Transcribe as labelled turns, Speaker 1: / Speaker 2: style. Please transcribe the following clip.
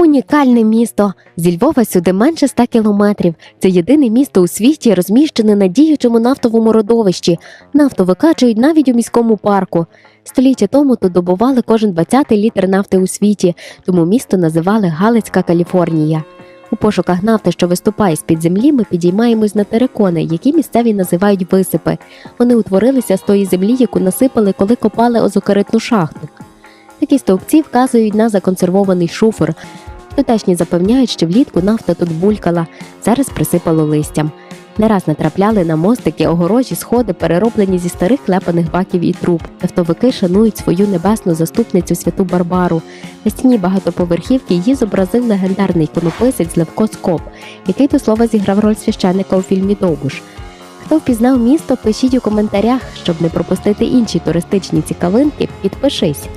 Speaker 1: Унікальне місто. Зі Львова сюди менше ста кілометрів. Це єдине місто у світі, розміщене на діючому нафтовому родовищі. Нафту викачують навіть у міському парку. Століття тому тут добували кожен 20-й літр нафти у світі, тому місто називали Галицька Каліфорнія. У пошуках нафти, що виступає з-під землі, ми підіймаємось на терикони, які місцеві називають висипи. Вони утворилися з тої землі, яку насипали, коли копали озокеритну шахту. Такі стовпці вказують на законсервований шуфер. Тутешні запевняють, що влітку нафта тут булькала, зараз присипало листям. Не раз натрапляли на мостики, огорожі, сходи, перероблені зі старих клепаних баків і труб. Нафтовики шанують свою небесну заступницю святу Барбару. На стіні багатоповерхівки її зобразив легендарний іконописець Левко Скоп, який до слова зіграв роль священника у фільмі Довбуш. Хто впізнав місто, пишіть у коментарях, щоб не пропустити інші туристичні цікавинки, підпишись.